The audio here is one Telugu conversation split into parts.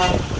Bye.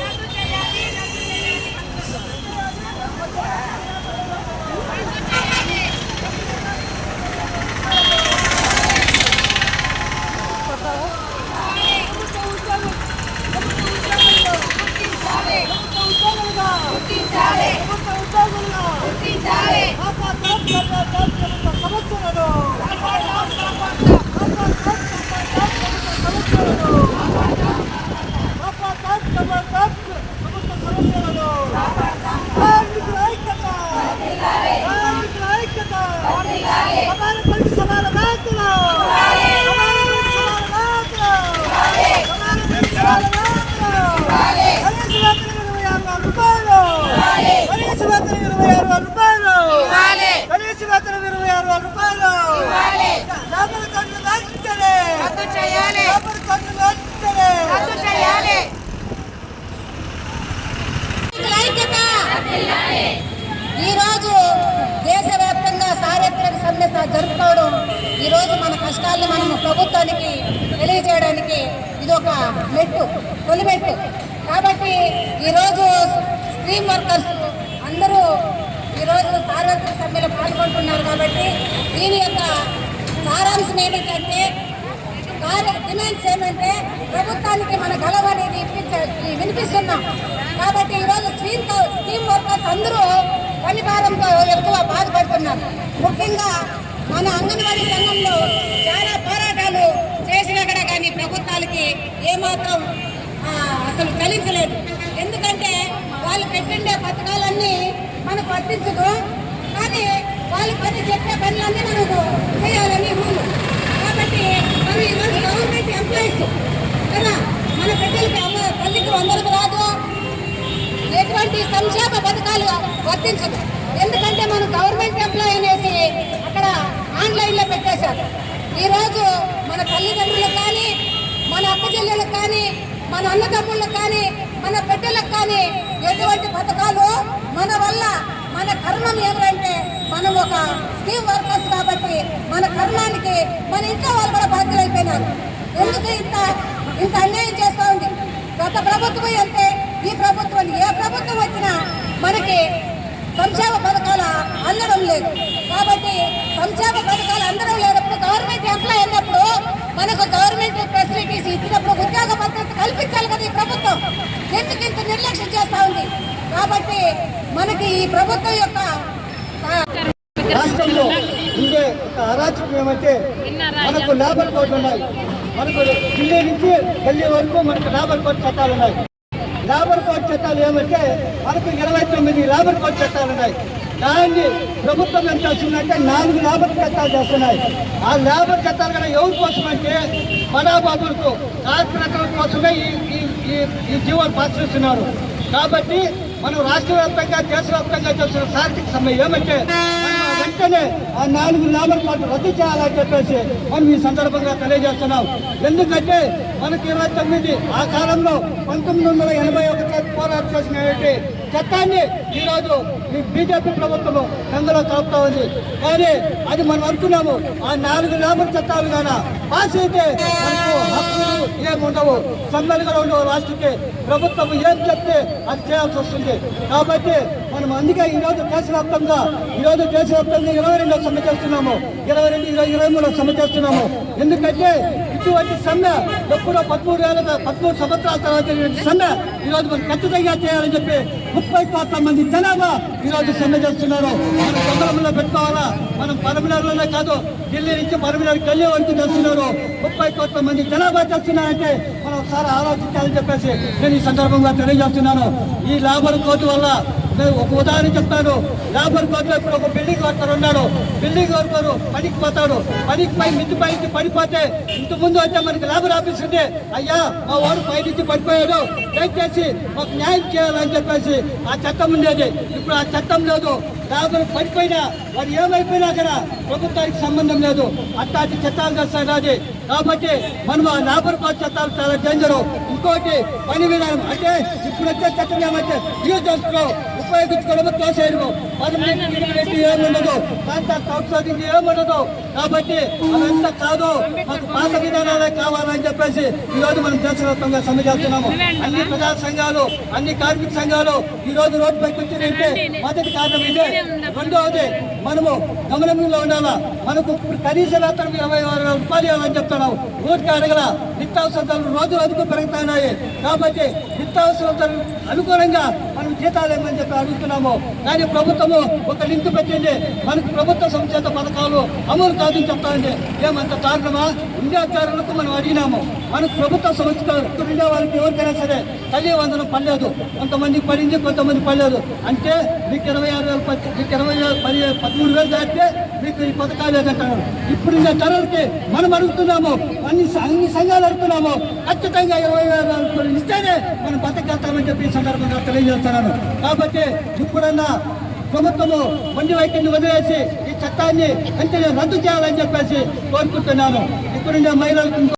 జరుపుకోవడం ఈరోజు మన కష్టాలను మనం ప్రభుత్వానికి తెలియజేయడానికి ఇది ఒక మెట్టు తొలి మెట్టు. కాబట్టి ఈరోజు స్ట్రీమ్ వర్కర్స్ అందరూ ఈరోజు సార్వత్రిక సమ్మెలో పాల్గొంటున్నారు కాబట్టి దీని యొక్క సారాంశం ఏమిటంటే డిమాండ్స్ ఏమంటే ప్రభుత్వానికి మన గలవ అనేది ఇప్పించ వినిపిస్తున్నాం. కాబట్టి ఈరోజు స్ట్రీమ్ స్కీమ్ వర్కర్స్ అందరూ పనిభారంతో ఎక్కువ బాధపడుతున్నారు. ముఖ్యంగా మన అంగన్వాడీ సంఘంలో చాలా పోరాటాలు చేసినా కూడా కానీ ప్రభుత్వాలకి ఏమాత్రం అసలు చలించలేదు. ఎందుకంటే వాళ్ళు పెట్టిండే పథకాలన్నీ మనకు వర్తించదు కానీ వాళ్ళు పని చెప్పే పనులన్నీ మనకు చేయాలని కాబట్టి మనం ఈరోజు గవర్నమెంట్ ఈరోజు మన తల్లిదండ్రులకు కానీ మన అక్క చెల్లెలకు కానీ మన అన్నదమ్ముళ్ళకు కానీ మన బిడ్డలకు కానీ ఎటువంటి పథకాలు మన వల్ల మన కర్మం ఏమిటంటే మనం ఒక స్కీమ్ వర్కర్స్ కాబట్టి మన కర్మానికి మన ఇంట్లో వాళ్ళు కూడా బాధ్యులైపోయినారు. ఎందుకు ఇంత ఇంత అన్యాయం చేస్తూ ఉంది? గత ప్రభుత్వం అంటే ఈ ప్రభుత్వం ఏ ప్రభుత్వం వచ్చినా మనకి సంక్షేమ పథకాలు అందడం లేదు. కాబట్టి సంక్షేమ పథకాలు అందడం లేనప్పుడు గవర్నమెంట్ ఎంప్లాయ్ అన్నప్పుడు మనకు గవర్నమెంట్ ఫెసిలిటీస్ ఇచ్చినప్పుడు ఉద్యోగ భద్రత కల్పించాలి కదా ఈ ప్రభుత్వం. ఎందుకు ఇంత నిర్లక్ష్యం చేస్తూ ఉంది? కాబట్టి మనకి ఈ ప్రభుత్వం యొక్క రాష్ట్రంలో ఉండే ఒక అరాచకం ఏమంటే మనకు లేబర్ కోర్టు ఉన్నాయి. మనకు ఢిల్లీ నుంచి ఢిల్లీ వరకు మనకు లేబర్ కోర్టు చట్టాలు ఉన్నాయి. లేబర్ కోడ్ చట్టాలు ఏమంటే మనకు ఇరవై తొమ్మిది లేబర్ కోడ్ చట్టాలు ఉన్నాయి. దాన్ని ప్రభుత్వం ఎంత చేస్తుందంటే నాలుగు లేబర్ చట్టాలు చేస్తున్నాయి. ఆ లేబర్ చట్టాలు కూడా ఎవరి కోసం అంటే బడాబాబులకు కార్పొరేటర్ల కోసమే ఈ ఈ- జీవోలు పాస్ చేస్తున్నారు కాబట్టి మనం రాష్ట్ర వ్యాప్తంగా దేశవ్యాప్తంగా చేస్తున్న సార్థిక సమయం ఏమంటే వెంటనే ఆ నాలుగు లేబర్ కోడ్ రద్దు చేయాలని చెప్పేసి మనం ఈ సందర్భంగా తెలియజేస్తున్నాం. ఎందుకంటే మనకి ఇరవై తొమ్మిది ఆ కాలంలో పంతొమ్మిది వందల ఎనభై ఒకటిలో పోరాటం చేసినటువంటి చట్టాన్ని ఈరోజు ఈ బీజేపీ ప్రభుత్వం గంగలో కలుపుతా ఉంది. కానీ అది మనం అనుకున్నాము. ఆ నాలుగు నామల చట్టాలు కాన పాస్ అయితే మనకు హక్కులు ఏముండవు సమ్మెలు ఉండవు రాష్ట్రకి. ప్రభుత్వం ఏం చెప్తే అది చేయాల్సి వస్తుంది. కాబట్టి మనం అందుకే ఈరోజు దేశవ్యాప్తంగా ఈరోజు దేశవ్యాప్తంగా ఇరవై రెండో సమ్మె చేస్తున్నాము. ఇరవై రెండు ఇరవై ఇరవై మూడో సమ్మె చేస్తున్నాము. ఎందుకంటే ఇటువంటి సమ్మె ఎప్పుడో పదమూడు వేల పదమూడు సంవత్సరాల తర్వాత సమ్మె ఈరోజు మనం ఖచ్చితంగా చేయాలని చెప్పి ముప్పై కోట్ల మంది జనాభా ఈరోజు సమ్మె చేస్తున్నారు. మనం తొందరలో పెట్టుకోవాలా? మనం పరమనగర్లోనే కాదు ఢిల్లీ నుంచి పరమనగర్ ఢిల్లీ వరకు చేస్తున్నారు. ముప్పై కోట్ల మంది జనాభా చేస్తున్నారంటే మనం ఒకసారి ఆలోచించాలని చెప్పేసి నేను ఈ సందర్భంగా తెలియజేస్తున్నాను. ఈ లేబర్ కోర్టు వల్ల నేను ఒక ఉదాహరణ చెప్తాను. లేబర్ కోర్టులో ఇప్పుడు ఒక బిల్డింగ్ వర్కర్ ఉన్నాడు. బిల్డింగ్ వర్కర్ పనికి పోతాడు. పనికి పై మిద్దు పైకి పడిపోతే ఇంత ముందు అయితే మనకి లేబర్ ఆఫీస్ ఉంటే అయ్యా మా వాడు పై నుంచి పడిపోయాడు. దయచేసి మాకు న్యాయం చేయాలని చెప్పేసి ఆ చట్టం ఉండేది. ఇప్పుడు ఆ చట్టం లేదు. లేబర్ పడిపోయినా వారు ఏమైపోయినా కూడా ప్రభుత్వానికి సంబంధం లేదు. అట్లాంటి చట్టాలు చేస్తాడు అది. కాబట్టి మనం ఆ లేబర్ చట్టాలు చాలా డేంజర్ ఇంకోటి పని విధానం. అంటే ఇప్పుడు వచ్చే చట్టం ఏమంటే యూజర్స్లో ఉపయోగించుకోవడం తోసేయడము. పదమూడు ఏముండదు. కాంట్రాక్ట్ అవుట్సోర్సింగ్ ఏముండదు. కాబట్టి అదంతా కాదు. మాకు పాత విధానాలే కావాలని చెప్పేసి ఈ రోజు మనం దేశవ్యాప్తంగా సమ్మె చేస్తున్నాము. అన్ని ప్రజా సంఘాలు అన్ని కార్మిక సంఘాలు ఈ రోజు రోడ్డుపైకి వచ్చిందంటే మొదటి కారణం ఇదే. రెండవది మనము గమనంలో ఉండాలా? మనకు ఇప్పుడు కనీస వేతనం ఇరవై ఆరు వేల రూపాయలు ఇవ్వాలని మనం ఊరికి అడగల నిత్యావసర ధరలు రోజు రోజుకు పెరుగుతున్నాయి. కాబట్టి నిత్యావసర ధరలు అనుకూలంగా మనం జీతాలు ఇవ్వమని చెప్పి అడుగుతున్నాము. కానీ ప్రభుత్వము ఒక లింక్ పెట్టింది. మనకు ప్రభుత్వ సంచేత పథకాలు అమలు కాదని చెప్తానండి ఏమంత కారణమా? విద్యార్థులకు మనం అడిగినాము. మనకు ప్రభుత్వ సంస్థ ఉండే వాళ్ళకి ఎవరికైనా సరే తల్లి వందనం పడలేదు. కొంతమంది పడింది కొంతమంది పడలేదు. అంటే మీకు ఇరవై ఆరు వేలు మీకు ఇరవై పది పదమూడు వేలు దాటితే మీకు ఈ పథకాలు లేదంటున్నారు ఇప్పుడు ఉన్న ధరలకి మనం అడుగుతున్నాము. అన్ని అన్ని సంఘాలు అడుగుతున్నాము. ఖచ్చితంగా ఇరవై వేల ఇస్తేనే మనం బతకెళ్తామని చెప్పి ఈ సందర్భంగా తెలియజేస్తున్నాను కాబట్టి ఇప్పుడన్నా ప్రభుత్వము మండి వైఖరిని వదిలేసి ఈ చట్టాన్ని వెంటనే రద్దు చేయాలని చెప్పేసి కోరుకుంటున్నాను. ఇప్పుడున్న మహిళలకు